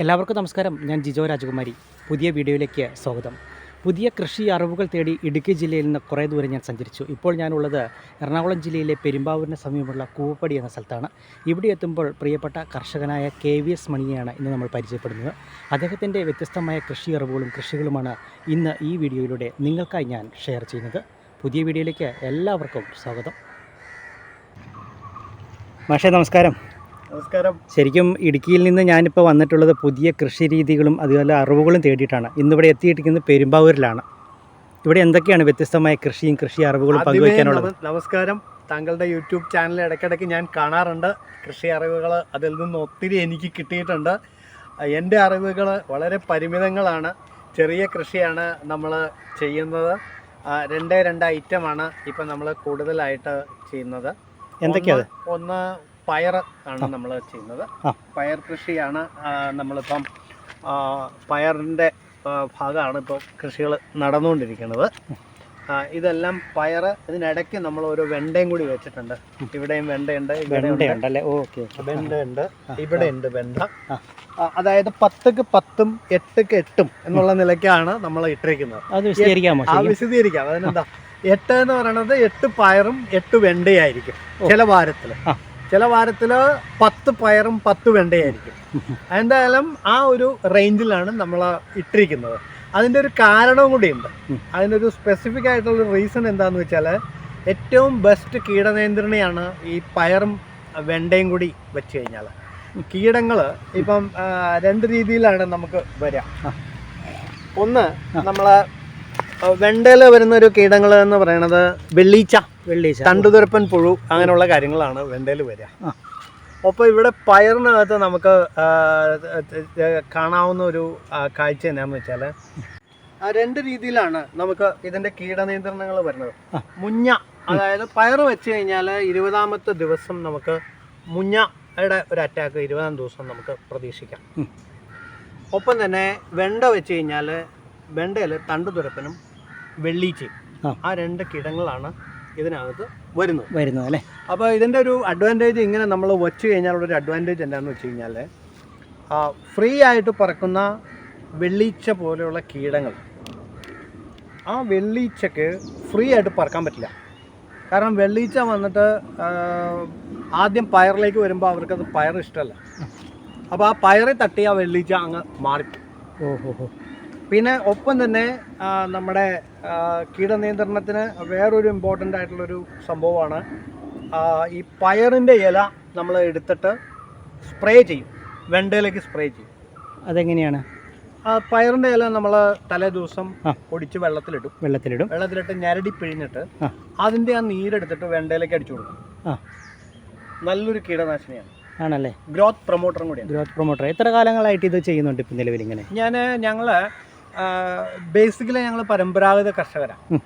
എല്ലാവർക്കും നമസ്കാരം. ഞാൻ ജിജോ രാജകുമാരി. പുതിയ വീഡിയോയിലേക്ക് സ്വാഗതം. പുതിയ കൃഷി അറിവുകൾ തേടി ഇടുക്കി ജില്ലയിൽ നിന്ന് കുറേ ദൂരം ഞാൻ സഞ്ചരിച്ചു. ഇപ്പോൾ ഞാനുള്ളത് എറണാകുളം ജില്ലയിലെ പെരുമ്പാവൂരിന് സമീപമുള്ള കൂവപ്പടി എന്ന സ്ഥലത്താണ്. ഇവിടെ എത്തുമ്പോൾ പ്രിയപ്പെട്ട കർഷകനായ കെ വി എസ് മണിയെയാണ് ഇന്ന് നമ്മൾ പരിചയപ്പെടുന്നത്. അദ്ദേഹത്തിന്റെ വ്യത്യസ്തമായ കൃഷി അറിവുകളും കൃഷികളുമാണ് ഇന്ന് ഈ വീഡിയോയിലൂടെ നിങ്ങൾക്കായി ഞാൻ ഷെയർ ചെയ്യുന്നത്. പുതിയ വീഡിയോയിലേക്ക് എല്ലാവർക്കും സ്വാഗതം. മാഷേ നമസ്കാരം. നമസ്കാരം. ശരിക്കും ഇടുക്കിയിൽ നിന്ന് ഞാനിപ്പോൾ വന്നിട്ടുള്ളത് പുതിയ കൃഷി രീതികളും അതുപോലെ അറിവുകളും തേടിയിട്ടാണ്. ഇന്നിവിടെ എത്തിയിരിക്കുന്നത് പെരുമ്പാവൂരിലാണ്. ഇവിടെ എന്തൊക്കെയാണ് വ്യത്യസ്തമായ കൃഷിയും കൃഷി അറിവുകളും പങ്കുവയ്ക്കാനുള്ളത് നമസ്കാരം. താങ്കളുടെ യൂട്യൂബ് ചാനൽ ഇടയ്ക്കിടയ്ക്ക് ഞാൻ കാണാറുണ്ട്. കൃഷി അറിവുകൾ അതിൽ നിന്ന് ഒത്തിരി എനിക്ക് കിട്ടിയിട്ടുണ്ട്. എന്റെ അറിവുകൾ വളരെ പരിമിതങ്ങളാണ്. ചെറിയ കൃഷിയാണ് നമ്മൾ ചെയ്യുന്നത്. രണ്ട് രണ്ടേ ഐറ്റമാണ് ഇപ്പം നമ്മൾ കൂടുതലായിട്ട് ചെയ്യുന്നത്. എന്തൊക്കെയാണ് ഒന്ന് പയർ ആണ് നമ്മൾ ചെയ്യുന്നത്. പയർ കൃഷിയാണ് നമ്മളിപ്പം പയറിന്റെ ഭാഗമാണ് ഇപ്പോൾ കൃഷികൾ നടന്നുകൊണ്ടിരിക്കുന്നത്. ഇതെല്ലാം പയർ ഇതിനിടയ്ക്ക് നമ്മൾ ഒരു വെണ്ടയും കൂടി വെച്ചിട്ടുണ്ട്. ഇവിടെയും വെണ്ടയുണ്ട് വെണ്ടയുണ്ട് ഇവിടെ ഉണ്ട് വെണ്ട. അതായത് പത്തുക്ക് പത്തും എട്ടുക്ക് എട്ടും എന്നുള്ള നിലയ്ക്കാണ് നമ്മൾ ഇട്ടിരിക്കുന്നത്. അത് വിശദീകരിക്കാമോ വിശദീകരിക്കാം. അതിനെന്താ? എട്ട് എന്ന് പറയുന്നത് എട്ട് പയറും എട്ട് വെണ്ടയായിരിക്കും. ചില വാരത്തിൽ. ആ. ചില വാരത്തിൽ പത്ത് പയറും പത്ത് വെണ്ടയായിരിക്കും. എന്തായാലും ആ ഒരു റേഞ്ചിലാണ് നമ്മൾ ഇട്ടിരിക്കുന്നത്. അതിന്റെ ഒരു കാരണവും കൂടിയുണ്ട്. അതിന്റെ ഒരു സ്പെസിഫിക് ആയിട്ടുള്ള റീസൺ എന്താണെന്ന് വെച്ചാൽ ഏറ്റവും ബെസ്റ്റ് കീടനിയന്ത്രണയാണ് ഈ പയറും വെണ്ടയും കൂടി വെച്ച് കഴിഞ്ഞാൽ കീടങ്ങൾ ഇപ്പം രണ്ട് രീതിയിലാണ് നമുക്ക് വരിക. ഒന്ന് നമ്മൾ വെണ്ടയിൽ വരുന്ന ഒരു കീടങ്ങൾ എന്ന് പറയുന്നത് വെള്ളീച്ച. തണ്ടുതുരപ്പൻ പുഴു അങ്ങനെയുള്ള കാര്യങ്ങളാണ് വെണ്ടയിൽ വരിക. അപ്പോൾ ഇവിടെ പയറിനകത്ത് നമുക്ക് കാണാവുന്ന ഒരു കാഴ്ച എന്താണെന്ന് വെച്ചാൽ ആ രണ്ട് രീതിയിലാണ് നമുക്ക് ഇതിന്റെ കീടനിയന്ത്രണങ്ങൾ വരുന്നത്. മുഞ്ഞ അതായത് പയർ വെച്ച് കഴിഞ്ഞാൽ ഇരുപതാമത്തെ ദിവസം നമുക്ക് മുഞ്ഞയുടെ ഒരു അറ്റാക്ക് ഇരുപതാം ദിവസം നമുക്ക് പ്രതീക്ഷിക്കാം ഒപ്പം തന്നെ വെണ്ട വെച്ച് കഴിഞ്ഞാൽ വെണ്ടയിൽ തണ്ടുതുരപ്പനും വെള്ളീച്ചയും. ആ രണ്ട് കീടങ്ങളാണ് ഇതിനകത്ത് വരുന്നത്. വരുന്നത് അല്ലേ? അപ്പോൾ ഇതിന്റെ ഒരു അഡ്വാന്റേജ് ഇങ്ങനെ നമ്മൾ വച്ച് കഴിഞ്ഞാൽ ഒരു അഡ്വാന്റേജ് എന്താണെന്ന് വെച്ച് കഴിഞ്ഞാൽ ഫ്രീ ആയിട്ട് പറക്കുന്ന വെള്ളീച്ച പോലെയുള്ള കീടങ്ങൾ ആ വെള്ളീച്ചക്ക് ഫ്രീ ആയിട്ട് പറക്കാൻ പറ്റില്ല. കാരണം വെള്ളീച്ച വന്നിട്ട് ആദ്യം പയറിലേക്ക് വരുമ്പോൾ അവർക്കത് പയർ ഇഷ്ടമല്ല അപ്പോൾ ആ പയറിൽ തട്ടി ആ വെള്ളീച്ച അങ്ങ് മാറി ഓഹോ. പിന്നെ ഒപ്പം തന്നെ നമ്മുടെ കീടനിയന്ത്രണത്തിന് വേറൊരു ഇമ്പോർട്ടന്റ് ആയിട്ടുള്ളൊരു സംഭവമാണ്. ഈ പയറിന്റെ ഇല നമ്മൾ എടുത്തിട്ട് സ്പ്രേ ചെയ്യും. വെണ്ടയിലേക്ക് സ്പ്രേ ചെയ്യും. അതെങ്ങനെയാണ്? പയറിന്റെ ഇല നമ്മൾ തലേ ദിവസം. പൊടിച്ച് വെള്ളത്തിലിടും. വെള്ളത്തിലിടും. വെള്ളത്തിലിട്ട് ഞരടി പിഴിഞ്ഞിട്ട്. അതിന്റെ ആ നീരെടുത്തിട്ട് വെണ്ടയിലേക്ക് അടിച്ചു കൊടുക്കും. നല്ലൊരു കീടനാശിനിയാണ്. ആണല്ലേ? ഗ്രോത്ത് പ്രൊമോട്ടറും കൂടിയാണ്. ഗ്രോത്ത് പ്രൊമോട്ടർ എത്ര കാലങ്ങളായിട്ട് ഇത് ചെയ്യുന്നുണ്ട് ഇപ്പം നിലവിൽ ഇങ്ങനെ ഞാൻ ഞങ്ങൾ ബേസിക്കലി ഞങ്ങൾ പരമ്പരാഗത കർഷകരാണ്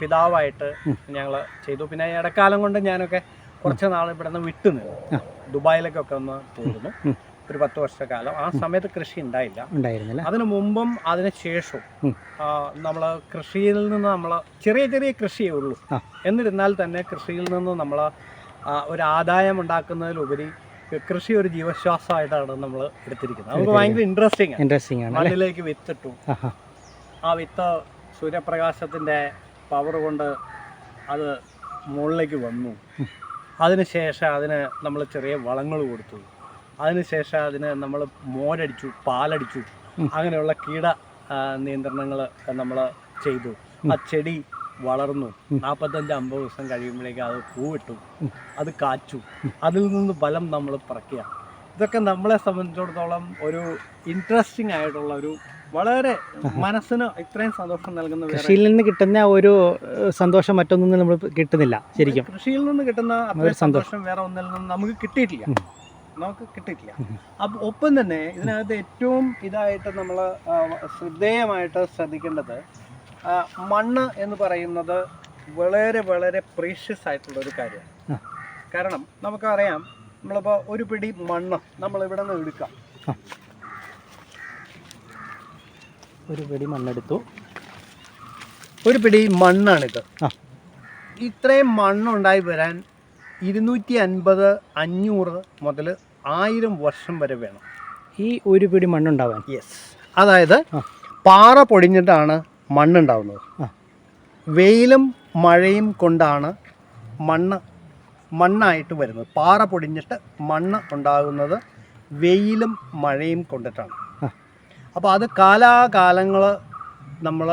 പിതാവായിട്ട്. ഞങ്ങൾ ചെയ്തു. പിന്നെ ഇടക്കാലം കൊണ്ട് ഞാനൊക്കെ കുറച്ച് നാൾ ഇവിടെ നിന്ന് വിട്ടു നിന്നു. ദുബായിലേക്കൊക്കെ ഒന്ന് പോയിരുന്നു. ഒരു പത്ത് വർഷക്കാലം. ആ സമയത്ത് കൃഷി ഉണ്ടായില്ല. ഉണ്ടായിരുന്നില്ല. അതിനു മുമ്പും അതിന് ശേഷവും നമ്മൾ കൃഷിയിൽ നിന്ന് നമ്മൾ ചെറിയ ചെറിയ കൃഷിയേ ഉള്ളൂ. എന്നിരുന്നാൽ തന്നെ കൃഷിയിൽ നിന്ന് നമ്മൾ ഒരു ആദായം ഉണ്ടാക്കുന്നതിലുപരി കൃഷി ഒരു ജീവശ്വാസമായിട്ടാണ് നമ്മൾ എടുത്തിരിക്കുന്നത്. നമുക്ക് ഭയങ്കര ഇൻട്രസ്റ്റിംഗ് ഇൻട്രസ്റ്റിംഗ് ആണ് മണ്ണിലേക്ക് വിത്തിട്ടു. ആ വിത്ത് സൂര്യപ്രകാശത്തിന്റെ പവർ കൊണ്ട് അത് മുകളിലേക്ക് വന്നു. അതിനുശേഷം അതിന് നമ്മൾ ചെറിയ വളങ്ങൾ കൊടുത്തു. അതിനുശേഷം അതിന് നമ്മൾ മോരടിച്ചു പാലടിച്ചു. അങ്ങനെയുള്ള കീട നിയന്ത്രണങ്ങൾ നമ്മൾ ചെയ്തു. ആ ചെടി വളർന്നു. നാൽപ്പത്തഞ്ച് അമ്പത് ദിവസം കഴിയുമ്പോഴേക്കും അത് പൂവിട്ടു. അത് കാച്ചു അതിൽ നിന്ന് ഫലം നമ്മൾ പറക്കുക ഇതൊക്കെ നമ്മളെ സംബന്ധിച്ചിടത്തോളം ഒരു ഇൻട്രസ്റ്റിംഗ് ആയിട്ടുള്ള ഒരു വളരെ മനസ്സിന് ഇത്രയും സന്തോഷം നൽകുന്ന കൃഷിയിൽ നിന്ന് കിട്ടുന്ന ഒരു സന്തോഷം മറ്റൊന്നും നമ്മൾ കിട്ടുന്നില്ല ശരിക്കും കൃഷിയിൽ നിന്ന് കിട്ടുന്ന അത്രയും സന്തോഷം. വേറെ ഒന്നിൽ നിന്നും നമുക്ക് കിട്ടിയിട്ടില്ല നമുക്ക് കിട്ടിയിട്ടില്ല. അപ്പം ഒപ്പം തന്നെ ഇതിനകത്ത് ഏറ്റവും ഇതായിട്ട് നമ്മൾ ശ്രദ്ധേയമായിട്ട് ശ്രദ്ധിക്കേണ്ടത് മണ്ണ് എന്ന് പറയുന്നത് വളരെ വളരെ പ്രീഷ്യസ് ആയിട്ടുള്ള ഒരു കാര്യമാണ് കാരണം നമുക്കറിയാം നമ്മളിപ്പോൾ ഒരു പിടി മണ്ണ് നമ്മൾ ഇവിടെ നിന്ന് എടുക്കാം ഒരു പിടി മണ്ണെടുത്തു. ഒരു പിടി മണ്ണാണിത്. ഇത്രയും മണ്ണുണ്ടായി വരാൻ ഇരുന്നൂറ്റി അൻപത് അഞ്ഞൂറ് മുതൽ ആയിരം വർഷം വരെ വേണം. ഈ ഒരു പിടി മണ്ണുണ്ടാവാൻ. യെസ് അതായത് പാറ പൊടിഞ്ഞിട്ടാണ് മണ്ണുണ്ടാവുന്നത്. വെയിലും മഴയും കൊണ്ടാണ് മണ്ണ് മണ്ണായിട്ട് വരുന്നത്. പാറ പൊടിഞ്ഞിട്ട് മണ്ണ് ഉണ്ടാകുന്നത് വെയിലും മഴയും കൊണ്ടിട്ടാണ്. അപ്പോൾ അത് കാലാകാലങ്ങൾ നമ്മൾ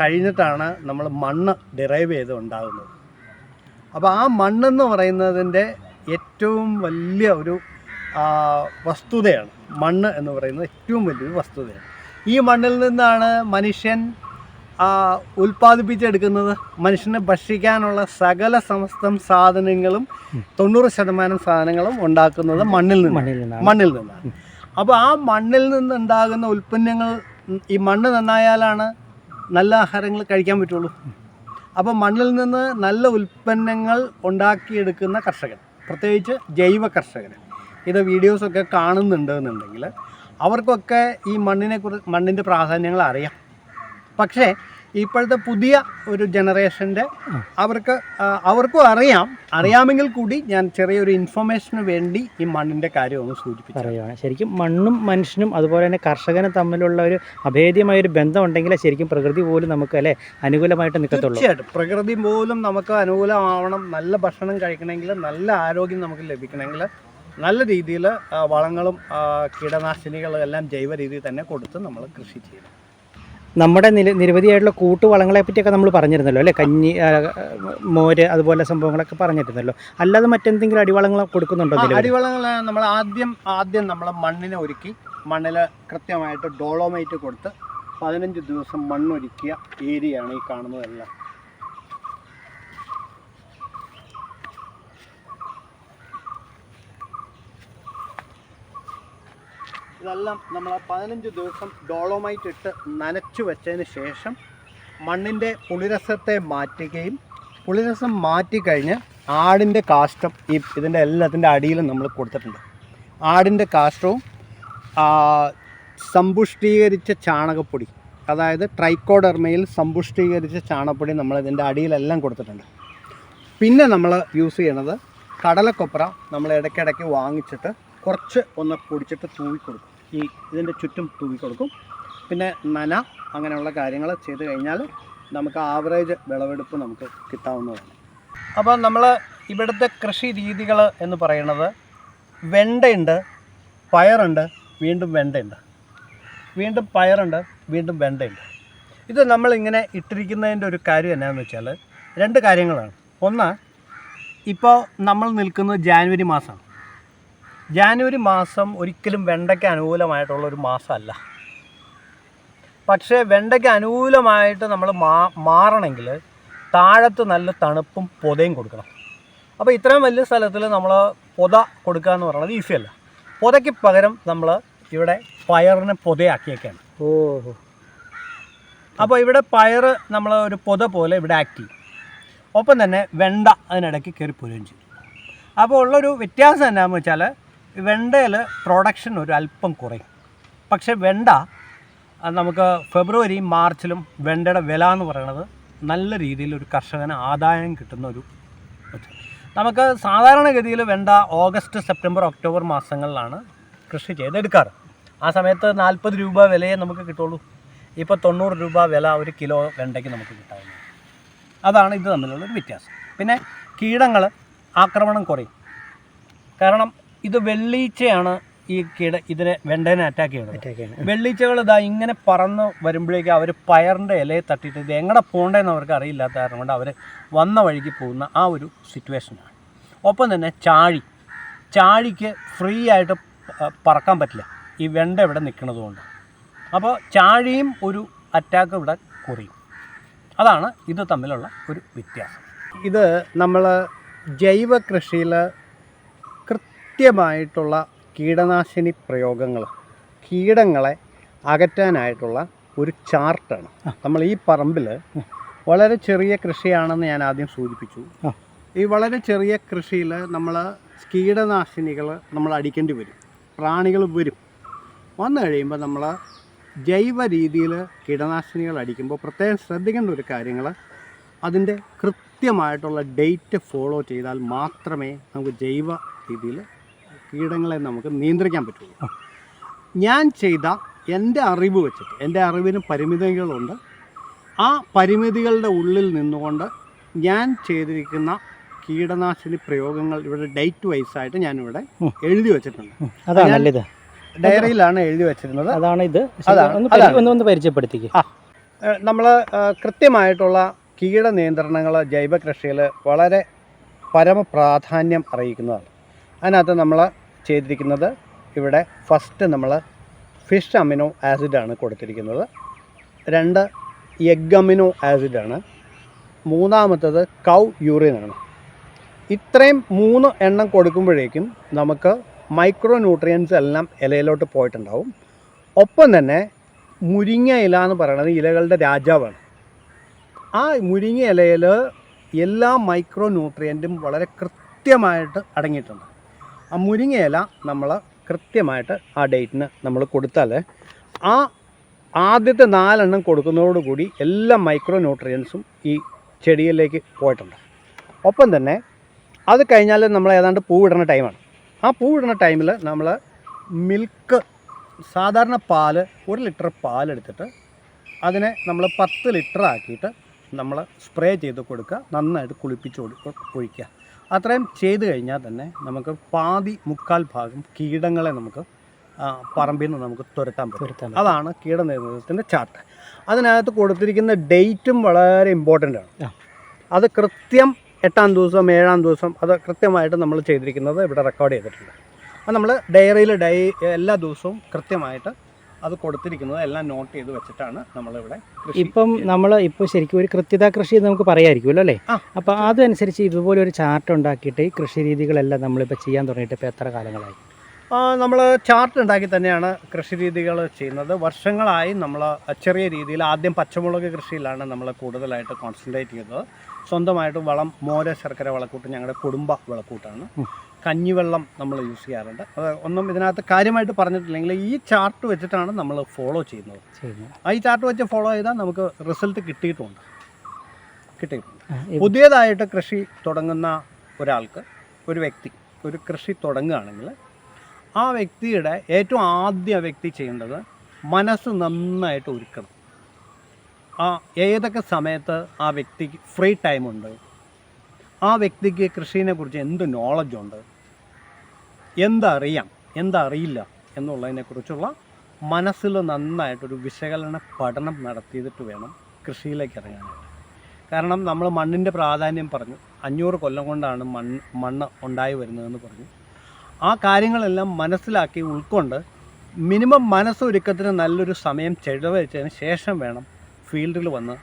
കഴിഞ്ഞിട്ടാണ് നമ്മൾ മണ്ണ് ഡിറൈവ് ചെയ്ത് ഉണ്ടാകുന്നത്. അപ്പോൾ ആ മണ്ണെന്ന് പറയുന്നതിന്റെ ഏറ്റവും വലിയ ഒരു വസ്തുതയാണ്. മണ്ണ് എന്ന് പറയുന്നത് ഏറ്റവും വലിയൊരു വസ്തുതയാണ്. ഈ മണ്ണിൽ നിന്നാണ് മനുഷ്യൻ ഉൽപ്പാദിപ്പിച്ചെടുക്കുന്നത്. മനുഷ്യനെ ഭക്ഷിക്കാനുള്ള സകല സമസ്തം സാധനങ്ങളും തൊണ്ണൂറ് ശതമാനം സാധനങ്ങളും ഉണ്ടാക്കുന്നത് മണ്ണിൽ നിന്ന് മണ്ണിൽ നിന്നാണ്. മണ്ണിൽ നിന്നാണ്. അപ്പോൾ ആ മണ്ണിൽ നിന്നുണ്ടാകുന്ന ഉൽപ്പന്നങ്ങൾ ഈ മണ്ണ് നന്നായാലാണ് നല്ല ആഹാരങ്ങൾ കഴിക്കാൻ പറ്റുള്ളൂ. അപ്പോൾ മണ്ണിൽ നിന്ന് നല്ല ഉൽപ്പന്നങ്ങൾ ഉണ്ടാക്കിയെടുക്കുന്ന കർഷകൻ പ്രത്യേകിച്ച് ജൈവ കർഷകൻ. ഇത് വീഡിയോസൊക്കെ കാണുന്നുണ്ട് എന്നുണ്ടെങ്കിൽ അവർക്കൊക്കെ ഈ മണ്ണിനെ കുറിച്ച് മണ്ണിന്റെ പ്രാധാന്യങ്ങൾ അറിയാം. പക്ഷേ ഇപ്പോഴത്തെ പുതിയ ഒരു ജനറേഷന്റെ അവർക്ക് അവർക്കും അറിയാം. അറിയാമെങ്കിൽ കൂടി ഞാൻ ചെറിയൊരു ഇൻഫർമേഷന് വേണ്ടി ഈ മണ്ണിന്റെ കാര്യം ഒന്ന് സൂചിപ്പിച്ചു. പറയുകയാണ് ശരിക്കും മണ്ണും മനുഷ്യനും അതുപോലെ തന്നെ കർഷകനും തമ്മിലുള്ള ഒരു അഭേദ്യമായ ഒരു ബന്ധം ഉണ്ടെങ്കിലേ ശരിക്കും പ്രകൃതി പോലും നമുക്ക് അല്ലേ അനുകൂലമായിട്ട് നിൽക്കത്തുള്ളൂ. തീർച്ചയായിട്ടും. പ്രകൃതി പോലും നമുക്ക് അനുകൂലമാവണം. നല്ല ഭക്ഷണം കഴിക്കണമെങ്കിൽ നല്ല ആരോഗ്യം നമുക്ക് ലഭിക്കണമെങ്കിൽ നല്ല രീതിയിൽ വളങ്ങളും കീടനാശിനികളും എല്ലാം ജൈവ രീതിയിൽ തന്നെ കൊടുത്ത് നമ്മൾ കൃഷി ചെയ്യണം നമ്മുടെ നില നിരവധിയായിട്ടുള്ള കൂട്ടുവളങ്ങളെ പറ്റിയൊക്കെ നമ്മൾ പറഞ്ഞിരുന്നല്ലോ അല്ലേ? കഞ്ഞി മോര് അതുപോലെ സംഭവങ്ങളൊക്കെ പറഞ്ഞിരുന്നല്ലോ. അല്ലാതെ മറ്റെന്തെങ്കിലും അടിവളങ്ങൾ കൊടുക്കുന്നുണ്ടോ അടിവളങ്ങൾ നമ്മൾ ആദ്യം ആദ്യം നമ്മൾ മണ്ണിനെ ഒരുക്കി മണ്ണിൽ കൃത്യമായിട്ട് ഡോളോമൈറ്റ് കൊടുത്ത് പതിനഞ്ച് ദിവസം മണ്ണൊരുക്കിയ ഏരിയയാണ് ഈ കാണുന്നതെല്ലാം. ഇതെല്ലാം നമ്മൾ പതിനഞ്ച് ദിവസം ഡോളോമൈറ്റ് ഇട്ട് നനച്ചു വെച്ചതിന് ശേഷം മണ്ണിന്റെ പുളിരസത്തെ മാറ്റുകയും പുളിരസം മാറ്റിക്കഴിഞ്ഞ് ആടിന്റെ കാഷ്ടം ഈ ഇതിന്റെ എല്ലാത്തിന്റെ അടിയിലും നമ്മൾ കൊടുത്തിട്ടുണ്ട്. ആടിന്റെ കാഷ്ടവും സമ്പുഷ്ടീകരിച്ച ചാണകപ്പൊടി അതായത് ട്രൈക്കോഡെർമയിൽ സമ്പുഷ്ടീകരിച്ച ചാണകപ്പൊടി നമ്മൾ ഇതിന്റെ അടിയിലെല്ലാം കൊടുത്തിട്ടുണ്ട്. പിന്നെ നമ്മൾ യൂസ് ചെയ്യണത് കടലക്കൊപ്ര നമ്മൾ ഇടയ്ക്കിടയ്ക്ക് വാങ്ങിച്ചിട്ട് കുറച്ച് ഒന്ന് പൊടിച്ചിട്ട് തൂവി കൊടുക്കും ഈ ഇതിന്റെ ചുറ്റും തൂവി കൊടുക്കും പിന്നെ നന അങ്ങനെയുള്ള കാര്യങ്ങൾ ചെയ്ത് കഴിഞ്ഞാൽ നമുക്ക് ആവറേജ് വിളവെടുപ്പ് നമുക്ക് കിട്ടാവുന്നതാണ്. അപ്പോൾ നമ്മൾ ഇവിടുത്തെ കൃഷി രീതികൾ എന്ന് പറയുന്നത് വെണ്ടയുണ്ട് പയറുണ്ട് വീണ്ടും വെണ്ടയുണ്ട്. വീണ്ടും പയറുണ്ട് വീണ്ടും വെണ്ടയുണ്ട്. ഇത് നമ്മളിങ്ങനെ ഇട്ടിരിക്കുന്നതിന്റെ ഒരു കാര്യം എന്നാന്ന് വെച്ചാൽ രണ്ട് കാര്യങ്ങളാണ്. ഒന്ന് ഇപ്പോൾ നമ്മൾ നിൽക്കുന്നത് ജാനുവരി മാസമാണ്. ജാനുവരി മാസം ഒരിക്കലും വെണ്ടയ്ക്ക് അനുകൂലമായിട്ടുള്ള ഒരു മാസമല്ല. പക്ഷേ വെണ്ടയ്ക്ക് അനുകൂലമായിട്ട് നമ്മൾ മാ മാറണമെങ്കിൽ താഴത്ത് നല്ല തണുപ്പും പൊതയും കൊടുക്കണം. അപ്പോൾ ഇത്രയും വലിയ സ്ഥലത്തിൽ നമ്മൾ പൊത കൊടുക്കുക എന്ന് പറയുന്നത് ഈസിയല്ല പൊതയ്ക്ക് പകരം നമ്മൾ ഇവിടെ പയറിനെ പൊതയാക്കിയേക്കാണ്. ഓഹോ. അപ്പോൾ ഇവിടെ പയർ നമ്മൾ ഒരു പൊത പോലെ ഇവിടെ ആക്ട് ചെയ്യും. ഒപ്പം തന്നെ വെണ്ട അതിനിടയ്ക്ക് കയറി പോരുകയും ചെയ്യും. അപ്പോൾ ഉള്ളൊരു വ്യത്യാസം എന്നാന്ന് വെച്ചാൽ വെണ്ടയിൽ പ്രൊഡക്ഷൻ ഒരു അല്പം കുറയും. പക്ഷേ വെണ്ട നമുക്ക് ഫെബ്രുവരി മാർച്ചിലും വെണ്ടയുടെ വില എന്ന് പറയുന്നത് നല്ല രീതിയിൽ ഒരു കർഷകന് ആദായം കിട്ടുന്ന ഒരു നമുക്ക് സാധാരണഗതിയിൽ വെണ്ട ഓഗസ്റ്റ് സെപ്റ്റംബർ ഒക്ടോബർ മാസങ്ങളിലാണ് കൃഷി ചെയ്തെടുക്കാറ് ആ സമയത്ത് നാൽപ്പത് രൂപ വിലയെ നമുക്ക് കിട്ടുള്ളൂ. ഇപ്പോൾ തൊണ്ണൂറ് രൂപ വില ഒരു കിലോ വെണ്ടയ്ക്ക് നമുക്ക് കിട്ടാവുന്നത് അതാണ് ഇത് തമ്മിലുള്ള ഒരു വ്യത്യാസം. പിന്നെ കീടങ്ങൾ ആക്രമണം കുറയും. കാരണം ഇത് വെള്ളീച്ചയാണ് ഈ കിട ഇതിനെ വെണ്ടേനെ അറ്റാക്ക് ചെയ്യുന്നത് അറ്റാക്കാണ് വെള്ളീച്ചകൾ ഇതാ ഇങ്ങനെ പറന്ന് വരുമ്പോഴേക്കും അവർ പയറിന്റെ ഇലയെ തട്ടിയിട്ട് ഇത് എങ്ങനെ പോകേണ്ടതെന്ന് അവർക്ക് അറിയില്ലാത്ത കാരണം കൊണ്ട് അവർ വന്ന വഴിക്ക് പോകുന്ന ആ ഒരു സിറ്റുവേഷനാണ് ഒപ്പം തന്നെ ചാഴി. ചാഴിക്ക് ഫ്രീ ആയിട്ട് പറക്കാൻ പറ്റില്ല. ഈ വെണ്ട ഇവിടെ നിൽക്കുന്നത് കൊണ്ട്. അപ്പോൾ ചാഴിയും ഒരു അറ്റാക്ക് ഇവിടെ കുറയും. അതാണ് ഇത് തമ്മിലുള്ള ഒരു വ്യത്യാസം. ഇത് നമ്മൾ ജൈവ കൃഷിയിൽ കൃത്യമായിട്ടുള്ള കീടനാശിനി പ്രയോഗങ്ങൾ കീടങ്ങളെ അകറ്റാനായിട്ടുള്ള ഒരു ചാർട്ടാണ്. നമ്മൾ ഈ പറമ്പിൽ വളരെ ചെറിയ കൃഷിയാണെന്ന് ഞാൻ ആദ്യം സൂചിപ്പിച്ചു. ഈ വളരെ ചെറിയ കൃഷിയിൽ നമ്മൾ കീടനാശിനികൾ നമ്മൾ അടിക്കേണ്ടി വരും. പ്രാണികൾ വരും. വന്നു കഴിയുമ്പോൾ നമ്മൾ ജൈവ രീതിയിൽ കീടനാശിനികൾ അടിക്കുമ്പോൾ പ്രത്യേകം ശ്രദ്ധിക്കേണ്ട ഒരു കാര്യങ്ങൾ അതിന്റെ കൃത്യമായിട്ടുള്ള ഡേറ്റ് ഫോളോ ചെയ്താൽ മാത്രമേ നമുക്ക് ജൈവ രീതിയിൽ കീടങ്ങളെ നമുക്ക് നിയന്ത്രിക്കാൻ പറ്റുള്ളൂ. ഞാൻ ചെയ്ത എന്റെ അറിവ് വെച്ചിട്ട് എന്റെ അറിവിന് പരിമിതികളുണ്ട്. ആ പരിമിതികളുടെ ഉള്ളിൽ നിന്നുകൊണ്ട് ഞാൻ ചെയ്തിരിക്കുന്ന കീടനാശിനി പ്രയോഗങ്ങൾ ഇവിടെ ഡേറ്റ് വൈസ് ആയിട്ട് ഞാനിവിടെ. എഴുതി വെച്ചിട്ടുണ്ട്. അതാണ് നല്ലത്. ഡയറിയിലാണ് എഴുതി വെച്ചിരുന്നത്. അതാണ് ഇത്. ഒന്ന്. ഒന്ന് നമ്മൾ കൃത്യമായിട്ടുള്ള കീട നിയന്ത്രണങ്ങൾ ജൈവ കൃഷിയിൽ വളരെ പരമപ്രാധാന്യം അറിയിക്കുന്നതാണ് അതിനകത്ത് നമ്മൾ ചെയ്തിരിക്കുന്നത്. ഇവിടെ ഫസ്റ്റ് നമ്മൾ ഫിഷ് അമിനോ ആസിഡാണ് കൊടുത്തിരിക്കുന്നത്. രണ്ട് എഗ് അമിനോ ആസിഡാണ് മൂന്നാമത്തത് കൗ യൂറിനാണ് ഇത്രയും മൂന്ന് എണ്ണം കൊടുക്കുമ്പോഴേക്കും നമുക്ക് മൈക്രോ ന്യൂട്രിയൻസ് എല്ലാം ഇലയിലോട്ട് പോയിട്ടുണ്ടാവും. ഒപ്പം തന്നെ മുരിങ്ങ ഇല എന്ന് പറയുന്നത് ഇലകളുടെ രാജാവാണ്. ആ മുരിങ്ങ ഇലയിൽ എല്ലാ മൈക്രോ ന്യൂട്രിയന്റും വളരെ കൃത്യമായിട്ട് അടങ്ങിയിട്ടുണ്ട്. ആ മുരിങ്ങയില നമ്മൾ കൃത്യമായിട്ട് ആ ഡേറ്റിന് നമ്മൾ കൊടുത്താൽ ആ ആദ്യത്തെ നാലെണ്ണം കൊടുക്കുന്നതോടുകൂടി എല്ലാ മൈക്രോ ന്യൂട്രിയൻസും ഈ ചെടിയിലേക്ക് പോയിട്ടുണ്ട്. ഒപ്പം തന്നെ അത് കഴിഞ്ഞാൽ നമ്മൾ ഏതാണ്ട് പൂവിടുന്ന ടൈമാണ്. ആ പൂവിടുന്ന ടൈമിൽ നമ്മൾ മിൽക്ക് സാധാരണ പാൽ ഒരു ലിറ്റർ പാലെടുത്തിട്ട് അതിനെ നമ്മൾ പത്ത് ലിറ്റർ ആക്കിയിട്ട് നമ്മൾ സ്പ്രേ ചെയ്ത് കൊടുക്കുക. നന്നായിട്ട് കുളിപ്പിച്ച് ഒഴിക്കുക. അത്രയും ചെയ്തു കഴിഞ്ഞാൽ തന്നെ നമുക്ക് പാതി മുക്കാൽ ഭാഗം കീടങ്ങളെ നമുക്ക് പറമ്പിൽ നിന്ന് നമുക്ക് തുരത്താൻ പറ്റും. അതാണ് കീടനിർമ്മാണത്തിന്റെ ചാർട്ട്. അതിനകത്ത് കൊടുത്തിരിക്കുന്ന ഡേറ്റും വളരെ ഇമ്പോർട്ടന്റ് ആണ്. അത് കൃത്യം എട്ടാം ദിവസം ഏഴാം ദിവസം അത് കൃത്യമായിട്ട് നമ്മൾ ചെയ്തിരിക്കുന്നത് ഇവിടെ റെക്കോർഡ് ചെയ്തിട്ടുണ്ട്. അപ്പം നമ്മൾ ഡയറിയിൽ ഡൈ എല്ലാ ദിവസവും കൃത്യമായിട്ട് അത് കൊടുത്തിരിക്കുന്നത് എല്ലാം നോട്ട് ചെയ്ത് വെച്ചിട്ടാണ് നമ്മളിവിടെ ഇപ്പം നമ്മൾ ഇപ്പോൾ ശരിക്കും ഒരു കൃത്യത കൃഷി എന്ന് നമുക്ക് പറയാമായിരിക്കുമല്ലോ അല്ലേ. അപ്പോൾ അതനുസരിച്ച് ഇതുപോലെ ഒരു ചാർട്ട് ഉണ്ടാക്കിയിട്ട് ഈ കൃഷി രീതികളെല്ലാം നമ്മളിപ്പോൾ ചെയ്യാൻ തുടങ്ങിയിട്ട് ഇപ്പോൾ എത്ര കാലങ്ങളായി? നമ്മൾ ചാർട്ട് ഉണ്ടാക്കി തന്നെയാണ് കൃഷി രീതികൾ ചെയ്യുന്നത്. വർഷങ്ങളായി നമ്മൾ ചെറിയ രീതിയിൽ ആദ്യം പച്ചമുളക് കൃഷിയിലാണ് നമ്മൾ കൂടുതലായിട്ട് കോൺസെൻട്രേറ്റ് ചെയ്തത്. സ്വന്തമായിട്ട് വളം മോര ശർക്കര വളക്കൂട്ട് ഞങ്ങളുടെ കുടുംബ വളക്കൂട്ടാണ്. കഞ്ഞിവെള്ളം നമ്മൾ യൂസ് ചെയ്യാറുണ്ട്. അത് ഒന്നും ഇതിനകത്ത് കാര്യമായിട്ട് പറഞ്ഞിട്ടില്ലെങ്കിൽ ഈ ചാർട്ട് വെച്ചിട്ടാണ് നമ്മൾ ഫോളോ ചെയ്യുന്നത്. ആ ഈ ചാർട്ട് വെച്ച് ഫോളോ ചെയ്താൽ നമുക്ക് റിസൾട്ട് കിട്ടിയിട്ടുണ്ട്. കിട്ടിയിട്ടുണ്ട്. പുതിയതായിട്ട് കൃഷി തുടങ്ങുന്ന ഒരാൾക്ക് ഒരു വ്യക്തി ഒരു കൃഷി തുടങ്ങുകയാണെങ്കിൽ ആ വ്യക്തിയുടെ ഏറ്റവും ആദ്യ വ്യക്തി ചെയ്യേണ്ടത് മനസ്സ് നന്നായിട്ട് ഒരുക്കണം. ആ ഏതൊക്കെ സമയത്ത് ആ വ്യക്തിക്ക് ഫ്രീ ടൈമുണ്ട് ആ വ്യക്തിക്ക് കൃഷിനെ കുറിച്ച് എന്ത് നോളജ് ഉണ്ട്? എന്തറിയാം എന്തറിയില്ല എന്നുള്ളതിനെക്കുറിച്ചുള്ള മനസ്സിൽ നന്നായിട്ടൊരു വിശകലന പഠനം നടത്തിയിട്ട് വേണം കൃഷിയിലേക്ക് ഇറങ്ങാനായിട്ട്. കാരണം നമ്മൾ മണ്ണിന്റെ പ്രാധാന്യം പറഞ്ഞു അഞ്ഞൂറ് കൊല്ലം കൊണ്ടാണ് മണ്ണ് മണ്ണ് ഉണ്ടായി വരുന്നതെന്ന് പറഞ്ഞു. ആ കാര്യങ്ങളെല്ലാം മനസ്സിലാക്കി ഉൾക്കൊണ്ട് മിനിമം മനസ്സൊരുക്കത്തിന് നല്ലൊരു സമയം ചെലവഴിച്ചതിന് ശേഷം വേണം ഫീൽഡിൽ വന്ന്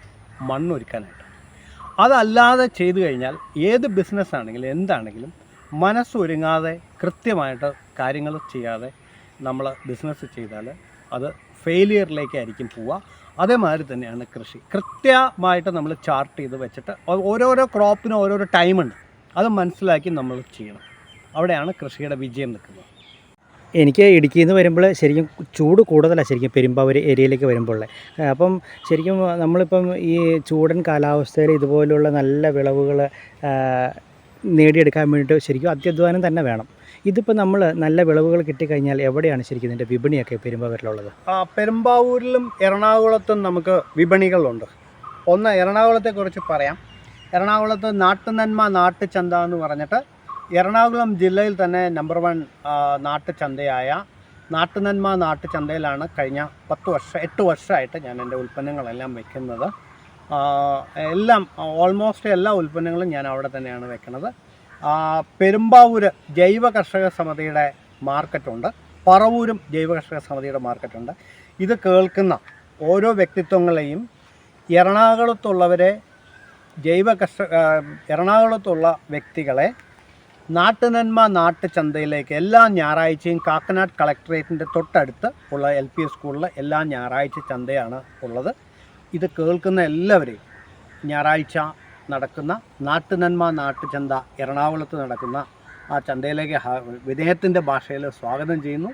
മണ്ണൊരുക്കാനായിട്ട്. അതല്ലാതെ ചെയ്തു കഴിഞ്ഞാൽ ഏത് ബിസിനസ് ആണെങ്കിലും എന്താണെങ്കിലും മനസ്സൊരുങ്ങാതെ കൃത്യമായിട്ട് കാര്യങ്ങൾ ചെയ്യാതെ നമ്മൾ ബിസിനസ് ചെയ്താൽ അത് ഫെയിലിയറിലേക്കായിരിക്കും പോവുക. അതേമാതിരി തന്നെയാണ് കൃഷി. കൃത്യമായിട്ട് നമ്മൾ ചാർട്ട് ചെയ്ത് വെച്ചിട്ട് ഓരോരോ ക്രോപ്പിനും ഓരോരോ ടൈമുണ്ട് അത് മനസ്സിലാക്കി നമ്മൾ ചെയ്യണം. അവിടെയാണ് കൃഷിയുടെ വിജയം നിൽക്കുന്നത്. എനിക്ക് ഇടുക്കിയിൽ നിന്ന് വരുമ്പോൾ ശരിക്കും ചൂട് കൂടുതലാണ് ശരിക്കും പെരുമ്പാവൂർ ഏരിയയിലേക്ക് വരുമ്പോൾ. അപ്പം ശരിക്കും നമ്മളിപ്പം ഈ ചൂടൻ കാലാവസ്ഥയിൽ ഇതുപോലുള്ള നല്ല വിളവുകൾ നേടിയെടുക്കാൻ വേണ്ടിയിട്ട് ശരിക്കും അത്യധ്വാനം തന്നെ വേണം. ഇതിപ്പോൾ നമ്മൾ നല്ല വിളവുകൾ കിട്ടിക്കഴിഞ്ഞാൽ എവിടെയാണ് ശരിക്കും ഇതിന്റെ വിപണിയൊക്കെ പെരുമ്പാവൂരിലുള്ളത്? ആ, പെരുമ്പാവൂരിലും എറണാകുളത്തും നമുക്ക് വിപണികളുണ്ട്. ഒന്ന് എറണാകുളത്തെക്കുറിച്ച് പറയാം. എറണാകുളത്ത് നാട്ടുനന്മ നാട്ടുചന്ത എന്ന് പറഞ്ഞിട്ട് എറണാകുളം ജില്ലയിൽ തന്നെ നമ്പർ വൺ നാട്ടുചന്തയായ നാട്ടുനന്മ നാട്ടുചന്തയിലാണ് കഴിഞ്ഞ പത്ത് വർഷം എട്ട് വർഷമായിട്ട് ഞാൻ എന്റെ ഉൽപ്പന്നങ്ങളെല്ലാം വെക്കുന്നത്. എല്ലാം ഓൾമോസ്റ്റ് എല്ലാ ഉൽപ്പന്നങ്ങളും ഞാൻ അവിടെ തന്നെയാണ് വെക്കുന്നത്. പെരുമ്പാവൂർ ജൈവ കർഷക സമിതിയുടെ മാർക്കറ്റുണ്ട്. പറവൂരും ജൈവ കർഷക സമിതിയുടെ മാർക്കറ്റുണ്ട്. ഇത് കേൾക്കുന്ന ഓരോ വ്യക്തിത്വങ്ങളെയും എറണാകുളത്തുള്ളവരെ ജൈവ കർഷക എറണാകുളത്തുള്ള വ്യക്തികളെ നാട്ടുനന്മ നാട്ടുചന്തയിലേക്ക് എല്ലാ ഞായറാഴ്ചയും കാക്കനാട് കളക്ടറേറ്റിന്റെ തൊട്ടടുത്ത് ഉള്ള എൽ പി സ്കൂളിൽ എല്ലാ ഞായറാഴ്ച ചന്തയാണ് ഉള്ളത്. ഇത് കേൾക്കുന്ന എല്ലാവരെയും ഞായറാഴ്ച നടക്കുന്ന നാട്ടുനന്മ നാട്ടുചന്ത എറണാകുളത്ത് നടക്കുന്ന ആ ചന്തയിലേക്ക് വിദേഹത്തിന്റെ ഭാഷയിൽ സ്വാഗതം ചെയ്യുന്നു.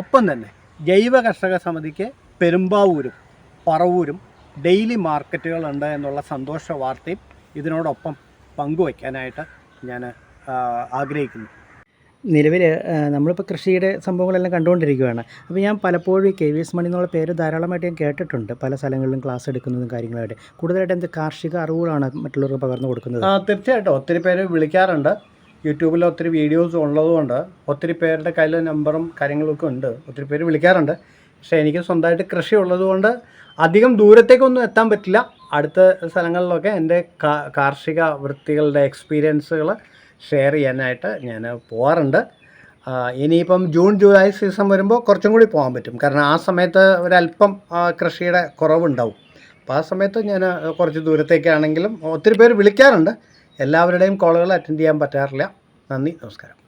ഒപ്പം തന്നെ ജൈവ കർഷക സമിതിക്ക് പെരുമ്പാവൂരും പറവൂരും ഡെയിലി മാർക്കറ്റുകളുണ്ട് എന്നുള്ള സന്തോഷ വാർത്തയും ഇതിനോടൊപ്പം പങ്കുവയ്ക്കാനായിട്ട് ഞാൻ ആഗ്രഹിക്കുന്നു. നിലവിൽ നമ്മളിപ്പോൾ കൃഷിയുടെ സംഭവങ്ങളെല്ലാം കണ്ടുകൊണ്ടിരിക്കുകയാണ്. അപ്പോൾ ഞാൻ പലപ്പോഴും ഈ കെ വി എസ് മണി എന്നുള്ള പേര് ധാരാളമായിട്ട് ഞാൻ കേട്ടിട്ടുണ്ട്. പല സ്ഥലങ്ങളിലും ക്ലാസ് എടുക്കുന്നതും കാര്യങ്ങളായിട്ട്. കൂടുതലായിട്ട് എന്ത് കാർഷിക അറിവുകളാണ് മറ്റുള്ളവർക്ക് പകർന്നു കൊടുക്കുന്നത്? തീർച്ചയായിട്ടും. ഒത്തിരി പേര് വിളിക്കാറുണ്ട്. യൂട്യൂബിൽ ഒത്തിരി വീഡിയോസ് ഉള്ളതുകൊണ്ട് ഒത്തിരി പേരുടെ കയ്യിൽ നമ്പറും കാര്യങ്ങളൊക്കെ ഉണ്ട്. ഒത്തിരി പേര് വിളിക്കാറുണ്ട്. പക്ഷേ എനിക്ക് സ്വന്തമായിട്ട് കൃഷി ഉള്ളതുകൊണ്ട് അധികം ദൂരത്തേക്കൊന്നും എത്താൻ പറ്റില്ല. അടുത്ത സ്ഥലങ്ങളിലൊക്കെ എന്റെ കാർഷിക വൃത്തികളുടെ എക്സ്പീരിയൻസുകൾ ഷെയർ ചെയ്യാനായിട്ട് ഞാൻ പോകാറുണ്ട് ഇനിയിപ്പം ജൂൺ ജൂലൈ സീസൺ വരുമ്പോൾ കുറച്ചും കൂടി പോകാൻ പറ്റും. കാരണം ആ സമയത്ത് ഒരല്പം കൃഷിയുടെ കുറവുണ്ടാവും. അപ്പോൾ ആ സമയത്ത് ഞാൻ കുറച്ച് ദൂരത്തേക്കാണെങ്കിലും ഒത്തിരി പേര് വിളിക്കാറുണ്ട്. എല്ലാവരുടെയും കോളുകൾ അറ്റൻഡ് ചെയ്യാൻ പറ്റാറില്ല. നന്ദി നമസ്കാരം.